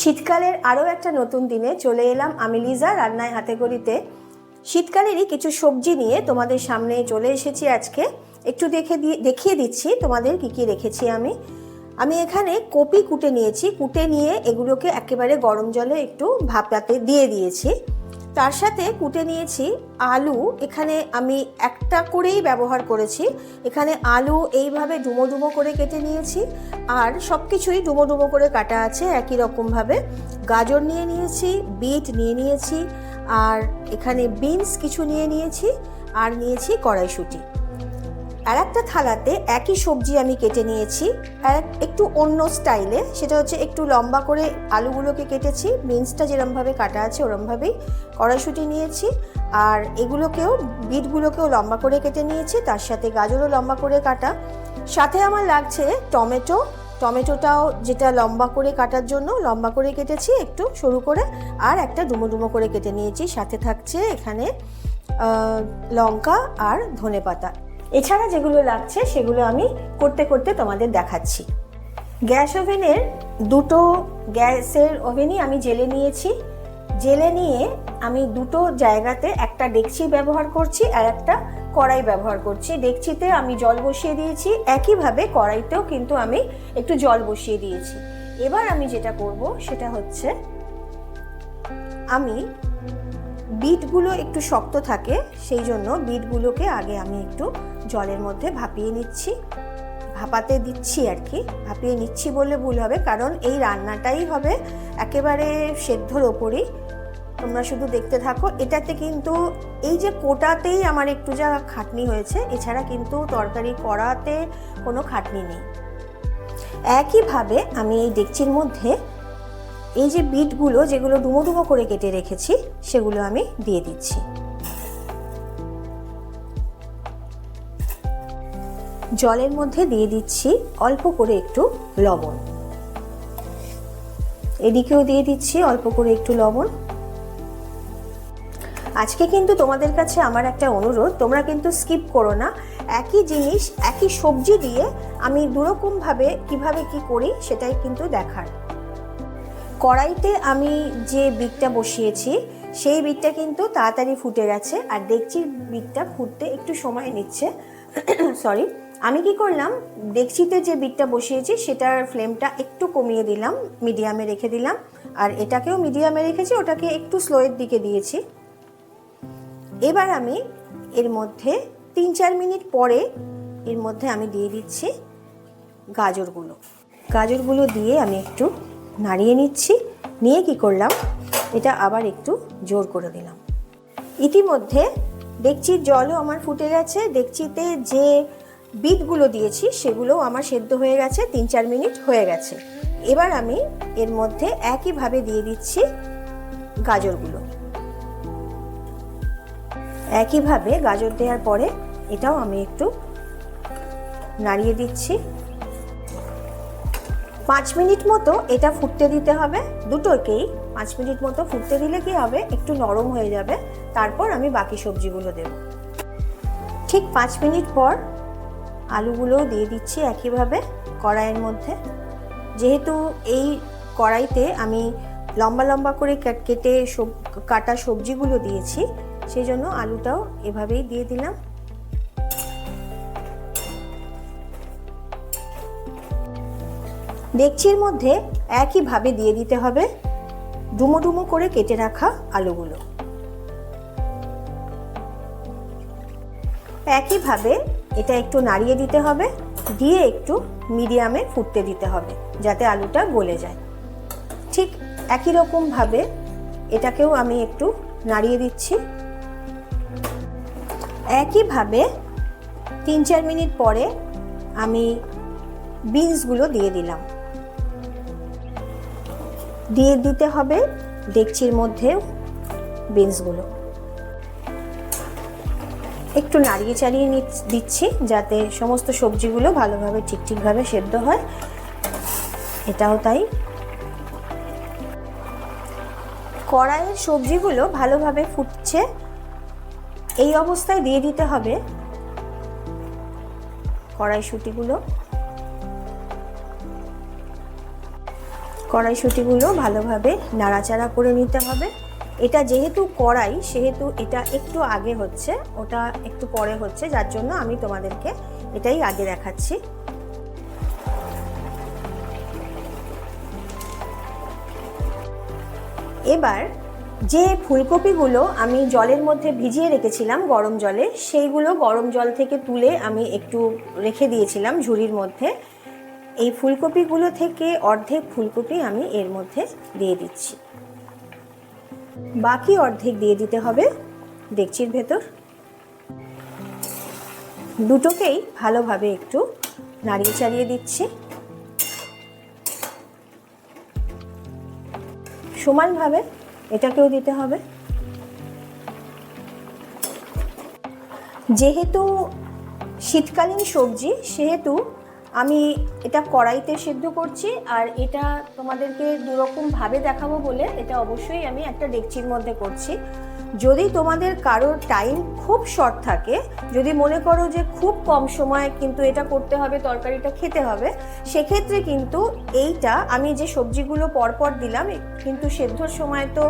শীতকালের আরও একটা নতুন দিনে চলে এলাম আমি লিজা রান্নায় হাতে করিতে শীতকালেরই কিছু সবজি নিয়ে তোমাদের সামনে চলে এসেছি আজকে। একটু দেখে দিয়ে দেখিয়ে দিচ্ছি তোমাদের কি কি রেখেছি আমি। আমি এখানে কপি কুটে নিয়েছি, কুটে নিয়ে এগুলোকে একেবারে গরম জলে একটু ভাপাতে দিয়ে দিয়েছি। তার সাথে কুটে নিয়েছি আলু। এখানে আমি একটা করেই ব্যবহার করেছি। এখানে আলু এইভাবে ডুমো ডুমো করে কেটে নিয়েছি। আর সব কিছুই ডুমো ডুমো করে কাটা আছে একই রকমভাবে। গাজর নিয়ে নিয়েছি, বিট নিয়ে নিয়েছি, আর এখানে বিনস কিছু নিয়ে নিয়েছি, আর নিয়েছি কড়াইশুঁটি। আর একটা থালাতে একই সবজি আমি কেটে নিয়েছি আর এক- একটু অন্য স্টাইলে, সেটা হচ্ছে একটু লম্বা করে আলুগুলোকে কেটেছি বিনসটা যেরমভাবে কাটা আছে ওরমভাবেই কড়াইশুঁটি নিয়েছি আর এগুলোকেও, বিটগুলোকেও লম্বা করে কেটে নিয়েছি, তার সাথে গাজরও লম্বা করে কাটা। সাথে আমার লাগছে টমেটো, টমেটোটাও যেটা লম্বা করে কাটার জন্য লম্বা করে কেটেছি একটু সরু করে, আর একটা ডুমো ডুমো করে কেটে নিয়েছি। সাথে থাকছে এখানে লঙ্কা আর ধনে পাতা এছাড়া যেগুলো লাগছে সেগুলো আমি করতে করতে তোমাদের দেখাচ্ছি। গ্যাস ওভেনের দুটো গ্যাসের ওভেনই আমি জেলে নিয়েছি। জেলে নিয়ে আমি দুটো জায়গাতে একটা ডেকচি ব্যবহার করছি আর একটা কড়াই ব্যবহার করছি। ডেকচিতে আমি জল বসিয়ে দিয়েছি। একইভাবে কড়াইতেও কিন্তু আমি একটু জল বসিয়ে দিয়েছি। এবার আমি যেটা করব সেটা হচ্ছে আমি বিটগুলো একটু শক্ত থাকে, সেই জন্য বিটগুলোকে আগে আমি একটু জলের মধ্যে ভাপিয়ে নিচ্ছি। ভাপাতে দিচ্ছি আর কি ভাপিয়ে নিচ্ছি বললে ভুল হবে, কারণ এই রান্নাটাই হবে একেবারে সেদ্ধর ওপরই। তোমরা শুধু দেখতে থাকো। এটাতে কিন্তু এই যে কোটাতেই আমার একটু যা খাটনি হয়েছে, এছাড়া কিন্তু তরকারি করাতে কোনো খাটনি নেই। একইভাবে আমি এই ডেকচির মধ্যে এই যে বিটগুলো যেগুলো ডুমো ডুমো করে কেটে রেখেছি, সেগুলো আমি দিয়ে দিচ্ছি। জলের মধ্যে দিয়ে দিচ্ছি অল্প করে একটু লবণ। এদিকেও দিয়ে দিচ্ছি অল্প করে একটু লবণ। আজকে কিন্তু তোমাদের কাছে আমার একটা অনুরোধ, তোমরা কিন্তু স্কিপ করো না। একই জিনিস, একই সবজি দিয়ে আমি দুরকমভাবে কীভাবে কি করি সেটাই কিন্তু দেখার। কড়াইতে আমি যে বিটটা বসিয়েছি, সেই বিটটা কিন্তু তাড়াতাড়ি ফুটে গেছে। আর দেখছি বিটটা ফুটতে একটু সময় নিচ্ছে। সরি আমি কি করলাম? ডেকচিতে যে বিটটা বসিয়েছি, সেটার ফ্লেমটা একটু কমিয়ে দিলাম, মিডিয়ামে রেখে দিলাম। আর এটাকেও মিডিয়ামে রেখেছি, ওটাকে একটু স্লোয়ের দিকে দিয়েছি। এবার আমি এর মধ্যে তিন চার মিনিট পরে এর মধ্যে আমি দিয়ে দিচ্ছি গাজরগুলো। গাজরগুলো দিয়ে আমি একটু নাড়িয়ে নিচ্ছি। নিয়ে কি করলাম? এটা আবার একটু জোর করে দিলাম। ইতিমধ্যে ডেকচির জলও আমার ফুটে গেছে ডেকচিতে যে বিটগুলো দিয়েছি, সেগুলোও আমার সেদ্ধ হয়ে গেছে তিন চার মিনিট হয়ে গেছে। এবার আমি এর মধ্যে একইভাবে দিয়ে দিচ্ছি গাজরগুলো। একইভাবে গাজর দেওয়ার পরে এটাও আমি একটু নাড়িয়ে দিচ্ছি। পাঁচ মিনিট মতো এটা ফুটতে দিতে হবে, দুটোকেই পাঁচ মিনিট মতো ফুটতে দিলে কি হবে, একটু নরম হয়ে যাবে, তারপর আমি বাকি সবজিগুলো দেব। ঠিক পাঁচ মিনিট পর আলুগুলোও দিয়ে দিচ্ছি একইভাবে কড়াইয়ের মধ্যে। যেহেতু এই কড়াইতে আমি লম্বা লম্বা করে কেটে সব, কাটা সবজিগুলো দিয়েছি সেই জন্য আলুটাও এভাবেই দিয়ে দিলাম। ডেকচির মধ্যে একইভাবে দিয়ে দিতে হবে ডুমো ডুমো করে কেটে রাখা আলুগুলো। একইভাবে এটা একটু নাড়িয়ে দিতে হবে, দিয়ে একটু মিডিয়ামে ফুটতে দিতে হবে যাতে আলুটা গলে যায়। ঠিক একই রকমভাবে এটাকেও আমি একটু নাড়িয়ে দিচ্ছি। একইভাবে তিন চার মিনিট পরে আমি বিনসগুলো দিয়ে দিলাম। দিয়ে দিতে হবে ডেকচির মধ্যেও বিনসগুলো। একটু নাড়িয়ে চাড়িয়ে দিচ্ছি যাতে সমস্ত সবজিগুলো ভালোভাবে ঠিক ঠিকভাবে সেদ্ধ হয়। এটাও তাই। কড়াইয়ের সবজিগুলো ভালোভাবে ফুটছে। এই অবস্থায় দিয়ে দিতে হবে কড়াইশুটিগুলো। কড়াইশুটিগুলো ভালোভাবে নাড়াচাড়া করে নিতে হবে। এটা যেহেতু কড়াই, সেহেতু এটা একটু আগে হচ্ছে, ওটা একটু পরে হচ্ছে, যার জন্য আমি তোমাদেরকে এটাই আগে দেখাচ্ছি। এবার যে ফুলকপিগুলো আমি জলের মধ্যে ভিজিয়ে রেখেছিলাম গরম জলে, সেইগুলো গরম জল থেকে তুলে আমি একটু রেখে দিয়েছিলাম ঝুড়ির মধ্যে। এই ফুলকপিগুলো থেকে অর্ধেক ফুলকপি আমি এর মধ্যে দিয়ে দিচ্ছি। বাকি অর্ধেক দিয়ে দিতে হবে। ডেকচির ভেতর। দুটোকেই ভালোভাবে একটু নাড়িয়ে চাড়িয়ে দিচ্ছি। সমানভাবে এটাকেও দিতে হবে। যেহেতু শীতকালীন সবজি, সেহেতু আমি এটা কড়াইতে সেদ্ধ করছি আর এটা তোমাদেরকে দুরকমভাবে দেখাবো বলে এটা অবশ্যই আমি একটা ডেকচির মধ্যে করছি। যদি তোমাদের কারোর টাইম খুব শর্ট থাকে, যদি মনে করো যে খুব কম সময় কিন্তু এটা করতে হবে, তরকারিটা খেতে হবে, সেক্ষেত্রে কিন্তু এইটা আমি যে সবজিগুলো পরপর দিলাম, কিন্তু সেদ্ধর সময় তো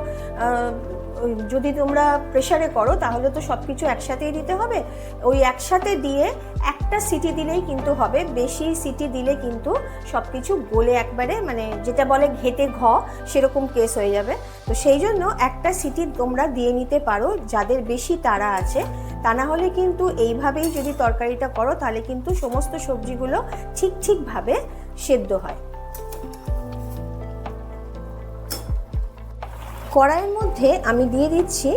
যদি তোমরা প্রেশারে করো, তাহলে তো সব কিছু একসাথেই দিতে হবে। ওই একসাথে দিয়ে একটা সিটি দিলেই কিন্তু হবে, বেশি সিটি দিলে কিন্তু সব কিছু গলে একবারে মানে যেটা বলে ঘেটে ঘ, সেরকম কেস হয়ে যাবে। তো সেই জন্য একটা সিটি তোমরা দিয়ে নিতে পারো, যাদের বেশি তাড়া আছে। তা না হলে কিন্তু এইভাবেই যদি তরকারিটা করো, তাহলে কিন্তু সমস্ত সবজিগুলো ঠিক ঠিকভাবে সেদ্ধ হয়। কড়াইয়ের মধ্যে আমি দিয়ে দিচ্ছি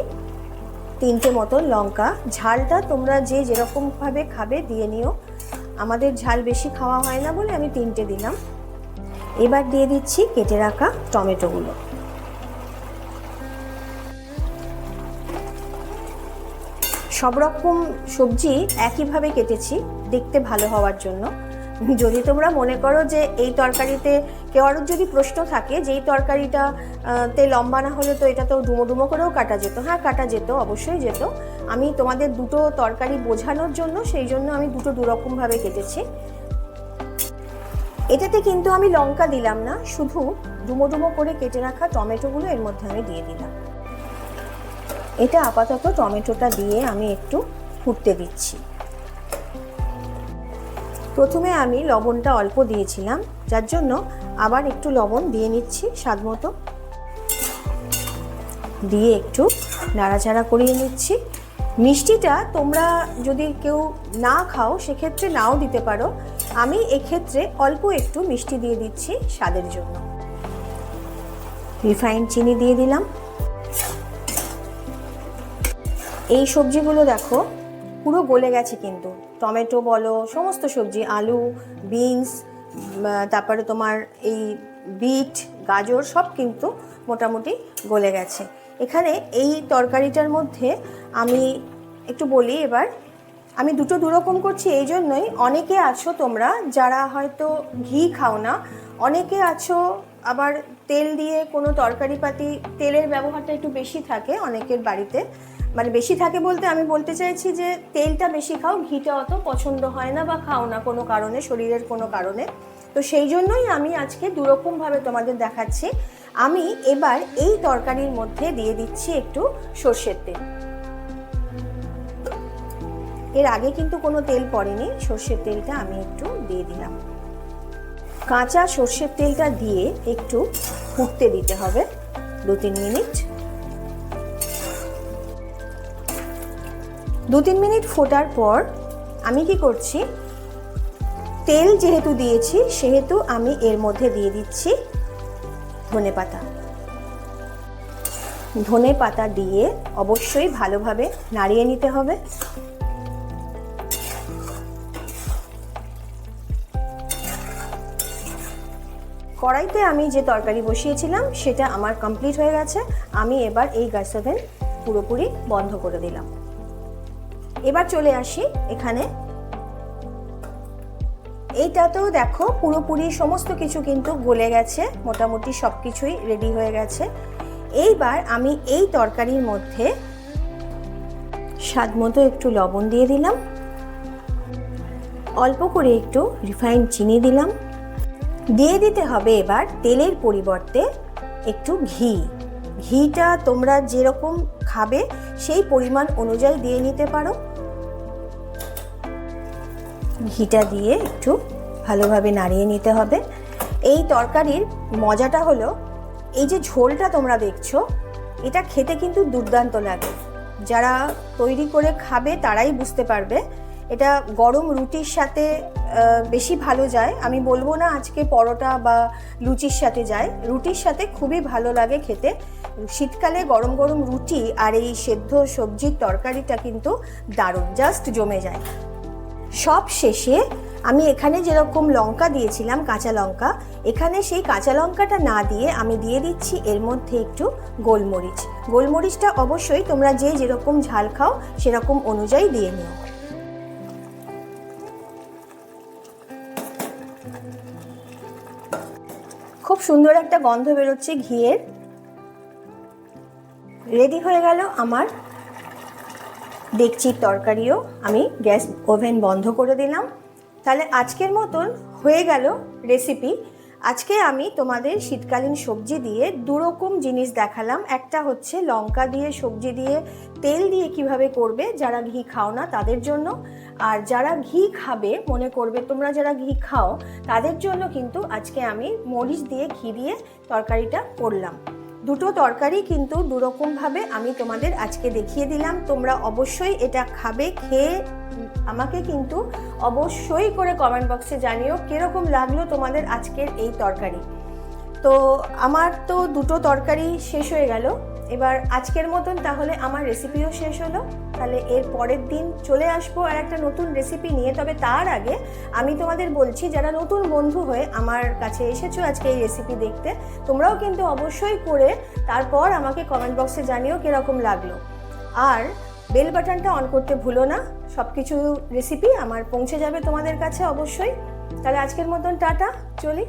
তিনটে মতো লঙ্কা। ঝালটা তোমরা যে যেরকমভাবে খাবে দিয়ে নিও। আমাদের ঝাল বেশি খাওয়া হয় না বলে আমি তিনটে দিলাম। এবার দিয়ে দিচ্ছি কেটে রাখা টমেটোগুলো। সব রকম সবজি একইভাবে কেটেছি, দেখতে ভালো হওয়ার জন্য। যদি তোমরা মনে করো যে এই তরকারিতে কেউ যদি প্রশ্ন থাকে যে এই তরকারিটা তে লম্বা না হলে তো এটা তো ডুমো ডুমো করেও কাটা যেত। হ্যাঁ কাটা যেত, অবশ্যই যেত। আমি তোমাদের দুটো তরকারি বোঝানোর জন্য সেই জন্য আমি দুটো দুরকমভাবে কেটেছি। এটাতে কিন্তু আমি লঙ্কা দিলাম না, শুধু ডুমো ডুমো করে কেটে রাখা টমেটোগুলো এর মধ্যে আমি দিয়ে দিলাম। এটা আপাতত টমেটোটা দিয়ে আমি একটু ফুটতে দিচ্ছি। প্রথমে আমি লবণটা অল্প দিয়েছিলাম, যার জন্য আবার একটু লবণ দিয়ে নিচ্ছি স্বাদ মতো। দিয়ে একটু নাড়াচাড়া করিয়ে নিচ্ছি। মিষ্টিটা তোমরা যদি কেউ না খাও, সেক্ষেত্রে নাও দিতে পারো। আমি এক্ষেত্রে অল্প একটু মিষ্টি দিয়ে দিচ্ছি স্বাদের জন্য। রিফাইন্ড চিনি দিয়ে দিলাম। এই সবজিগুলো দেখো, পুরো গলে গেছে কিন্তু। টমেটো বলো, সমস্ত সবজি, আলু, বিনস তারপরে তোমার এই বিট, গাজর, সব কিন্তু মোটামুটি গলে গেছে। এখানে এই তরকারিটার মধ্যে আমি একটু বলি এবার, আমি দুটো দুরকম করছি, এই জন্যই অনেকে আছো তোমরা যারা হয়তো ঘি খাও না, অনেকে আছো আবার তেল দিয়ে কোনো তরকারি পাতি তেলের ব্যবহারটা একটু বেশি থাকে অনেকের বাড়িতে মানে বেশি থাকে বলতে আমি বলতে চাইছি যে তেলটা বেশি খাও, ঘিটা অত পছন্দ হয় না বা খাও না কোনো কারণে, শরীরের কোনো কারণে। তো সেই জন্যই আমি আজকে দুরকমভাবে তোমাদের দেখাচ্ছি। আমি এবার এই তরকারির মধ্যে দিয়ে দিচ্ছি একটু সর্ষের তেল। এর আগে কিন্তু কোনো তেল পড়েনি, সর্ষের তেলটা আমি একটু দিয়ে দিলাম। কাঁচা সর্ষের তেলটা দিয়ে একটু ফুটতে দিতে হবে দু তিন মিনিট। দু তিন মিনিট ফোটার পর আমি কি করছি? তেল যেহেতু দিয়েছি, সেহেতু আমি এর মধ্যে দিয়ে দিচ্ছি ধনে পাতা। ধনে পাতা দিয়ে অবশ্যই ভালোভাবে নাড়িয়ে নিতে হবে। কড়াইতে আমি যে তরকারি বসিয়েছিলাম, সেটা আমার কমপ্লিট হয়ে গেছে। আমি এবার এই গ্যাস ওভেন পুরোপুরি বন্ধ করে দিলাম। এবার চলে আসি এখানে। এইটাতেও দেখো পুরোপুরি সমস্ত কিছু কিন্তু গলে গেছে, মোটামুটি সব কিছুই রেডি হয়ে গেছে। এইবার আমি এই তরকারির মধ্যে স্বাদ মতো একটু লবণ দিয়ে দিলাম। অল্প করে একটু রিফাইন্ড চিনি দিলাম। দিয়ে দিতে হবে এবার তেলের পরিবর্তে একটু ঘি। ঘিটা তোমরা যেরকম খাবে সেই পরিমাণ অনুযায়ী দিয়ে নিতে পারো। ঘিটা দিয়ে একটু ভালোভাবে নাড়িয়ে নিতে হবে। এই তরকারির মজাটা হলো, এই যে ঝোলটা তোমরা দেখছ, এটা খেতে কিন্তু দুর্দান্ত লাগে। যারা তৈরি করে খাবে তারাই বুঝতে পারবে, এটা গরম রুটির সাথে বেশি ভালো যায়। আমি বলব না আজকে পরোটা বা লুচির সাথে যায়, রুটির সাথে খুবই ভালো লাগে খেতে। শীতকালে গরম গরম রুটি আর এই সেদ্ধ সবজির তরকারিটা কিন্তু দারুণ, জাস্ট জমে যায়। সব শেষে আমি এখানে যেরকম লঙ্কা দিয়েছিলাম, কাঁচা লঙ্কা, এখানে সেই কাঁচা লঙ্কাটা না দিয়ে আমি দিয়ে দিচ্ছি এর মধ্যে একটু গোলমরিচ। গোলমরিচটা অবশ্যই তোমরা যে যেরকম ঝাল খাও সেরকম অনুযায়ী দিয়ে নিও। খুব সুন্দর একটা গন্ধ বেরোচ্ছে ঘিয়ের। রেডি হয়ে গেল আমার ডেকচির তরকারিও, আমি গ্যাস ওভেন বন্ধ করে দিলাম। তাহলে আজকের মতন হয়ে গেল রেসিপি আজকে আমি তোমাদের শীতকালীন সবজি দিয়ে দুরকম জিনিস দেখালাম। একটা হচ্ছে লঙ্কা দিয়ে সবজি দিয়ে তেল দিয়ে কীভাবে করবে, যারা ঘি খাও না তাদের জন্য। আর যারা ঘি খাবে, মনে করবে তোমরা যারা ঘি খাও, তাদের জন্য কিন্তু আজকে আমি মরিচ দিয়ে ঘি দিয়ে তরকারিটা করলাম। দুটো তরকারি কিন্তু দুরকমভাবে আমি তোমাদের আজকে দেখিয়ে দিলাম। তোমরা অবশ্যই এটা খাবে, খেয়ে আমাকে কিন্তু অবশ্যই করে কমেন্ট বক্সে জানিও কীরকম লাগল তোমাদের আজকের এই তরকারি। তো আমার তো দুটো তরকারি শেষ হয়ে গেল। এবার আজকের মতন তাহলে আমার রেসিপিও শেষ হলো। তাহলে এর পরের দিন চলে আসব আর একটা নতুন রেসিপি নিয়ে। তবে তার আগে আমি তোমাদের বলছি, যারা নতুন বন্ধু হয়ে আমার কাছে এসেছ আজকে এই রেসিপি দেখতে, তোমরাও কিন্তু অবশ্যই করে তারপর আমাকে কমেন্ট বক্সে জানিও কীরকম লাগল। আর বেল বাটনটা অন করতে ভুলো না সব কিছু রেসিপি আমার পৌঁছে যাবে তোমাদের কাছে অবশ্যই। তাহলে আজকের মতন টাটা, চলি।